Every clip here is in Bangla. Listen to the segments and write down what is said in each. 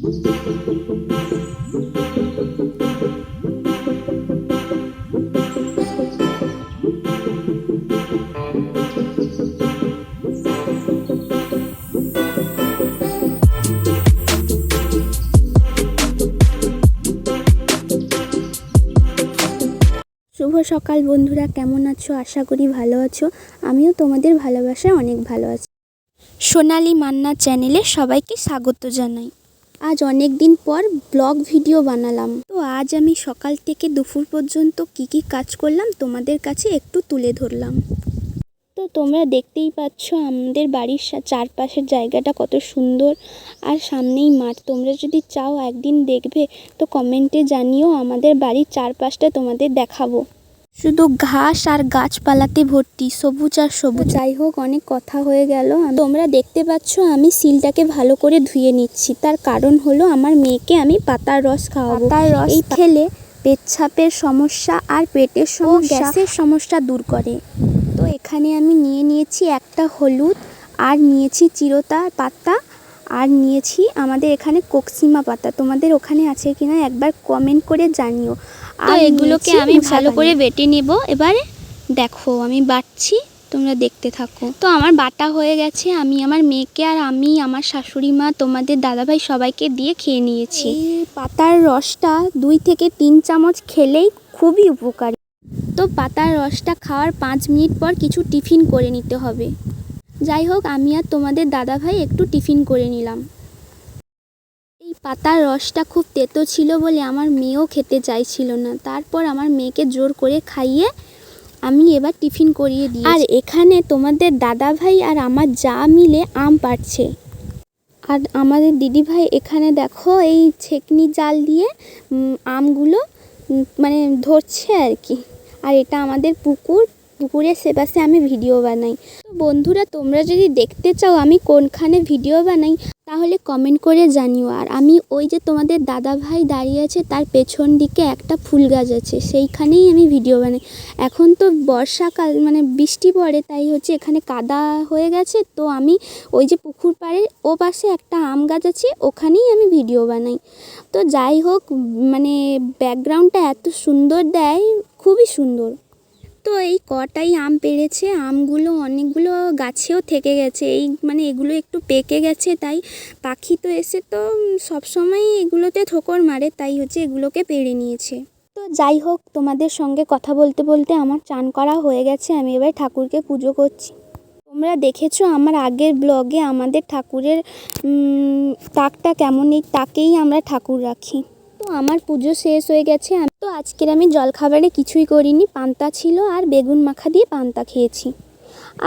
শুভ সকাল বন্ধুরা, কেমন আছো? আশা করি ভালো আছো। আমিও তোমাদের ভালোবাসায় অনেক ভালো আছি। সোনালি মান্না চ্যানেলে সবাইকে স্বাগত জানাই। আজ অনেক দিন পর ব্লগ ভিডিও বানালাম। তো আজ আমি সকাল থেকে দুপুর পর্যন্ত কি কি কাজ করলাম তোমাদের কাছে একটু তুলে ধরলাম। তো তোমরা দেখতেই পাচ্ছ আমাদের বাড়ির চারপাশের জায়গাটা কত সুন্দর। আর সামনেই মাঠ। তোমরা যদি চাও একদিন দেখবে, তো কমেন্টে জানিও আমাদের বাড়ির চারপাশটা তোমাদের দেখাবো। শুধু ঘাস আর গাছপালাতে ভর্তি সবুজ আর সবুজ। যাই হোক অনেক কথা হয়ে গেল। তোমরা দেখতে পাচ্ছ আমি সিলটাকে ভালো করে ধুয়ে নিচ্ছি। তার কারণ হলো আমার মেয়েকে আমি পাতার রস খাওয়াবো। পাতার রস এই খেলে পেচ্ছাপের সমস্যা আর পেটের সমস্যা গ্যাসের সমস্যা দূর করে। তো এখানে আমি নিয়ে নিয়েছি একটা হলুদ আর নিয়েছি চিরতা পাতা আর নিয়েছি আমাদের এখানে কোকসিমা পাতা। তোমাদের ওখানে আছে কিনা একবার কমেন্ট করে জানিও। আর এগুলোকে আমি ভালো করে বেটে নেব। এবারে দেখো আমি বাটছি তোমরা দেখতে থাকো। তো আমার বাটা হয়ে গেছে আমি আমার মেয়েকে আর আমি আমার শাশুড়ি মা তোমাদের দাদাভাই সবাইকে দিয়ে খেয়ে নিয়েছি। পাতার রসটা দুই থেকে তিন চামচ খেলেই খুবই উপকারী। তো পাতার রসটা খাওয়ার পাঁচ মিনিট পর কিছু টিফিন করে নিতে হবে। যাই হোক আমি আর তোমাদের দাদাভাই একটু টিফিন করে নিলাম। পাতার রসটা খুব তেতো ছিল বলে আমার মেয়েও খেতে চাইছিল না। তারপর আমার মেয়েকে জোর করে খাইয়ে আমি এবার টিফিন করিয়ে দিই আর এখানে তোমাদের দাদাভাই আর আমার যা মিলে আম পাড়ছে। আর আমাদের দিদিভাই এখানে দেখো এই ছেকনি জাল দিয়ে আমগুলো মানে ধরছে আর কি। আর এটা আমাদের পুকুর পুকুরের সেপাশে আমি ভিডিও বানাই। তো বন্ধুরা, তোমরা যদি দেখতে চাও আমি কোনখানে ভিডিও বানাই, তাহলে কমেন্ট করে জানিও। আর আমি ওই যে তোমাদের দাদা ভাই দাঁড়িয়ে আছে, তার পেছন দিকে একটা ফুল গাছ আছে, সেইখানেই আমি ভিডিও বানাই। এখন তো বর্ষাকাল মানে বৃষ্টি পড়ে, তাই হচ্ছে এখানে কাদা হয়ে গেছে। তো আমি ওই যে পুকুর পাড়ে ও পাশে একটা আম গাছ আছে, ওখানেই আমি ভিডিও বানাই। তো যাই হোক মানে ব্যাকগ্রাউন্ডটা এত সুন্দর দেয়, খুবই সুন্দর। তো এই কটাই আম পেড়েছে, আমগুলো অনেকগুলো গাছেও থেকে গেছে। এই মানে এগুলো একটু পেকে গেছে, তাই পাখি তো এসে তো সবসময় এগুলোতে ঠোকর মারে, তাই হচ্ছে এগুলোকে পেড়ে নিয়েছে। তো যাই হোক, তোমাদের সঙ্গে কথা বলতে বলতে আমার চান করা হয়ে গেছে, আমি এবার ঠাকুরকে পুজো করছি। তোমরা দেখেছ আমার আগের ব্লগে আমাদের ঠাকুরের তাকটা কেমন? এই তাকেই আমরা ঠাকুর রাখি। তো আমার পুজো শেষ হয়ে গেছে। আমি তো আজকের আমি জলখাবারে কিছুই করিনি। পান্তা ছিল আর বেগুন মাখা দিয়ে পান্তা খেয়েছি।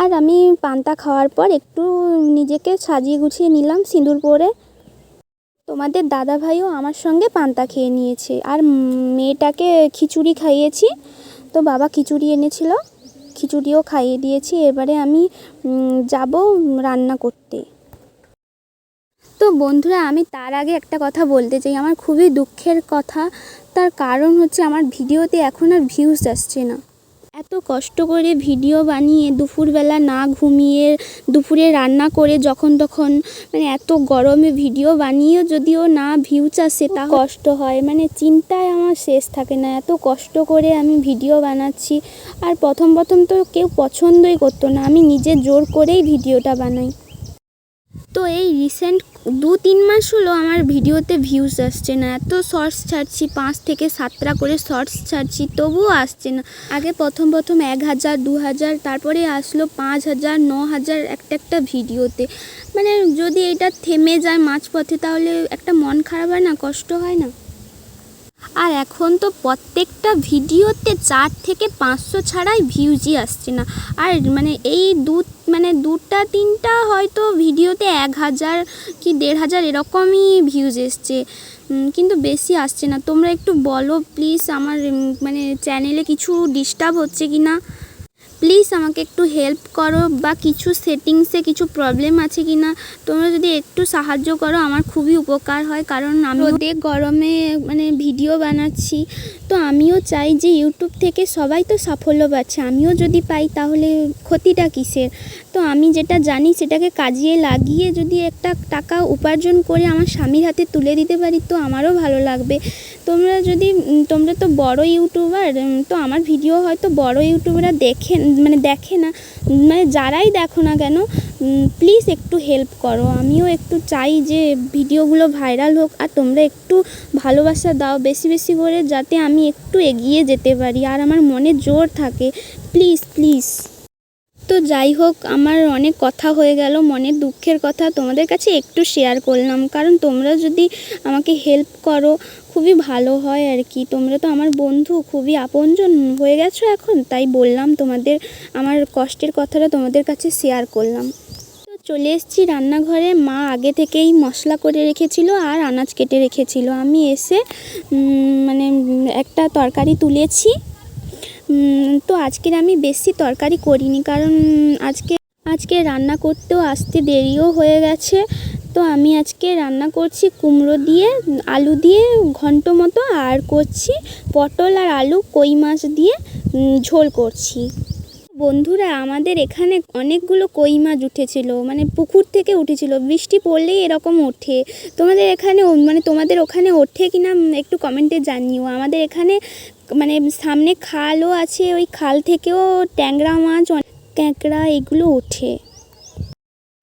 আর আমি পান্তা খাওয়ার পর একটু নিজেকে সাজিয়ে গুছিয়ে নিলাম সিঁদুর পরে। তোমাদের দাদা ভাইও আমার সঙ্গে পান্তা খেয়ে নিয়েছে। আর মেয়েটাকে খিচুড়ি খাইয়েছি। তো বাবা খিচুড়ি এনেছিল। খিচুড়িও খাইয়ে দিয়েছি। এবারে আমি যাব রান্না করতে। তো বন্ধুরা, আমি তার আগে একটা কথা বলতে চাই। আমার খুবই দুঃখের কথা। তার কারণ হচ্ছে আমার ভিডিওতে এখন আর ভিউজ আসছে না। এত কষ্ট করে ভিডিও বানিয়ে দুপুরবেলা না ঘুমিয়ে, দুপুরে রান্না করে যখন তখন মানে এত গরমে ভিডিও বানিয়েও যদিও না ভিউজ আসে তা কষ্ট হয়। মানে চিন্তায় আমার শেষ থাকে না। এত কষ্ট করে আমি ভিডিও বানাচ্ছি। আর প্রথম প্রথম তো কেউ পছন্দই করতো না। আমি নিজে জোর করেই ভিডিওটা বানাই। তো এই রিসেন্ট দু তিন মাস হলো আমার ভিডিওতে ভিউজ আসছে না। এত শর্টস ছাড়ছি, পাঁচ থেকে সাতটা করে শর্টস ছাড়ছি, তবুও আসছে না। আগে প্রথম প্রথম এক হাজার, দু হাজার, তারপরে আসলো পাঁচ হাজার, ন হাজার একটা একটা ভিডিওতে। মানে যদি এটা থেমে যায় মাঝপথে, তাহলে একটা মন খারাপ হয় না, কষ্ট হয় না? আর এখন তো প্রত্যেকটা ভিডিওতে চার থেকে পাঁচশো ছাড়াই ভিউজই আসছে না। আর মানে এই দু মানে দুটা, তিনটা হয়তো ভিডিওতে এক হাজার কি দেড় হাজার এরকমই ভিউজ এসছে। কিন্তু বেশি আসছে না। তোমরা একটু বলো প্লিজ আমার মানে চ্যানেলে কিছু ডিস্টার্ব হচ্ছে কি না প্লিজ আমাকে একটু হেল্প করো বা কিছু সেটিংসে কিছু প্রবলেম আছে কি না তোমরা যদি একটু সাহায্য করো, আমার খুবই উপকার হয়। কারণ আমি রোদে গরমে মানে ভিডিও বানাচ্ছি। তো আমিও চাই যে ইউটিউব থেকে সবাই তো সাফল্য পাচ্ছে। আমিও যদি পাই, তাহলে ক্ষতিটা কিসের? তো আমি যেটা জানি, সেটাকে কাজিয়ে লাগিয়ে যদি একটা টাকা উপার্জন করে আমার স্বামীর হাতে তুলে দিতে পারি, তো আমারও ভালো লাগবে। তোমরা যদি তোমরা তো বড় ইউটিউবার তো আমার ভিডিও হয়তো বড় ইউটিউবাররা দেখে মানে দেখে না মানে যারাই দেখো না কেন প্লিজ একটু হেল্প করো। আমিও একটু চাই যে ভিডিওগুলো ভাইরাল হোক, আর তোমরা একটু ভালোবাসা দাও বেশি বেশি করে, যাতে আমি একটু এগিয়ে যেতে পারি। আর আমার মনে জোর থাকে প্লিজ প্লিজ তো যাই হোক, আমার অনেক কথা হয়ে গেল মনের দুঃখের কথা তোমাদের কাছে একটু শেয়ার করলাম। কারণ তোমরা যদি আমাকে হেল্প করো, খুবই ভালো হয় আর কি। তোমরা তো আমার বন্ধু, খুবই আপনজন হয়ে গেছো এখন, তাই বললাম তোমাদের, আমার কষ্টের কথাটা তোমাদের কাছে শেয়ার করলাম। চলে এসেছি রান্নাঘরে। মা আগে থেকেই মশলা করে রেখেছিল আর আনাজ কেটে রেখেছিল। আমি এসে মানে একটা তরকারি তুলেছি। তো আজকের আমি বেশি তরকারি করিনি, কারণ আজকে আজকে রান্না করতেও আসতে দেরিও হয়ে গেছে। তো আমি আজকে রান্না করছি কুমড়ো দিয়ে, আলু দিয়ে ঘন্ট মতো, আর করছি পটল আর আলু কই মাছ দিয়ে ঝোল করছি। বন্ধুরা, আমাদের এখানে অনেকগুলো কই মাছ উঠেছিল মানে পুকুর থেকে উঠেছিল, বৃষ্টি পড়লেই এরকম ওঠে। তোমাদের এখানে মানে তোমাদের ওখানে ওঠে কি না একটু কমেন্টে জানিও। আমাদের এখানে মানে সামনে খালও আছে, ওই খাল থেকেও ট্যাংরা মাছ ক্যাঁকড়া এগুলো ওঠে।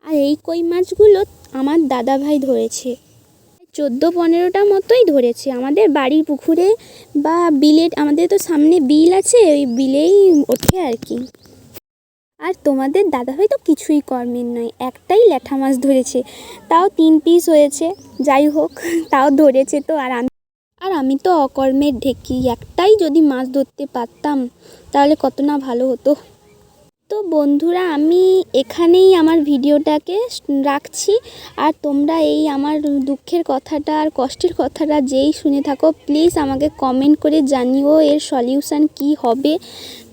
আর এই কই মাছগুলো আমার দাদা ভাই ধরেছে। চোদ্দ পনেরোটা মতোই ধরেছে। আমাদের বাড়ির পুকুরে বা বিলে আমাদের তো সামনে বিল আছে, ওই বিলেই ওঠে আর কি। আর তোমাদের দাদাভাই তো কিছুই কর্মের নয়, একটাই ল্যাঠা মাছ ধরেছে। তাও তিন পিস হয়েছে, যাই হোক, তাও ধরেছে তো আর আমি আমি তো অকর্মের ঢেকি, একটাই যদি মাছ ধরতে পারতাম, তাহলে কত না ভালো হতো। তো বন্ধুরা, আমি এখানেই আমার ভিডিওটাকে রাখছি। আর তোমরা এই আমার দুঃখের কথাটা আর কষ্টের কথাটা যেই শুনে থাকো প্লিজ আমাকে কমেন্ট করে জানিও এর সলিউশান কি হবে।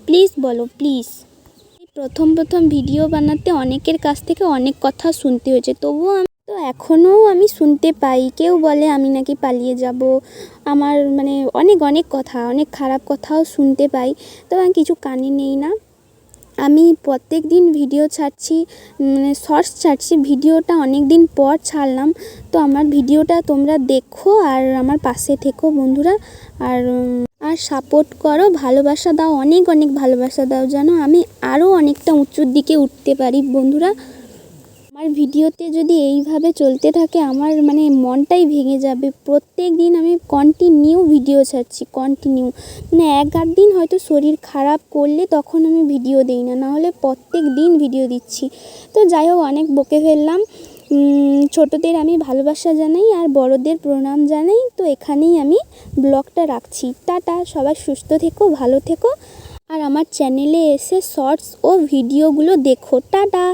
প্লিজ বলো প্লিজ প্রথম প্রথম ভিডিও বানাতে অনেকের কাছ থেকে অনেক কথা শুনতে হয়েছে, তবুও এখনও আমি শুনতে পাই। কেউ বলে আমি নাকি পালিয়ে যাব। আমার মানে অনেক অনেক কথা, অনেক খারাপ কথাও শুনতে পাই। তো আমি কিছু কানে নেই না। আমি প্রত্যেক দিন ভিডিও ছাড়ছি মানে শর্টস ছাড়ছি। ভিডিওটা অনেক দিন পর ছাড়লাম। তো আমার ভিডিওটা তোমরা দেখো আর আমার পাশে থেকো বন্ধুরা। আর আর সাপোর্ট করো, ভালোবাসা দাও, অনেক অনেক ভালোবাসা দাও। যেন আমি আরও অনেকটা উঁচুর দিকে উঠতে পারি বন্ধুরা। আমার ভিডিওতে যদি এইভাবে চলতে থাকে, আমার মানে মনটাই ভেঙে যাবে। প্রত্যেক দিন আমি কন্টিনিউ ভিডিও ছাড়ছি কন্টিনিউ মানে এক আধ দিন হয়তো শরীর খারাপ করলে তখন আমি ভিডিও দিই না, নাহলে প্রত্যেক দিন ভিডিও দিচ্ছি। তো যাই হোক, অনেক বকে ফেললাম। ছোটদের আমি ভালোবাসা জানাই আর বড়দের প্রণাম জানাই। তো এখানেই আমি ব্লগটা রাখছি। টাটা, সবাই সুস্থ থেকো, ভালো থেকো। আর আমার চ্যানেলে এসে শর্টস ও ভিডিওগুলো দেখো। টাটা!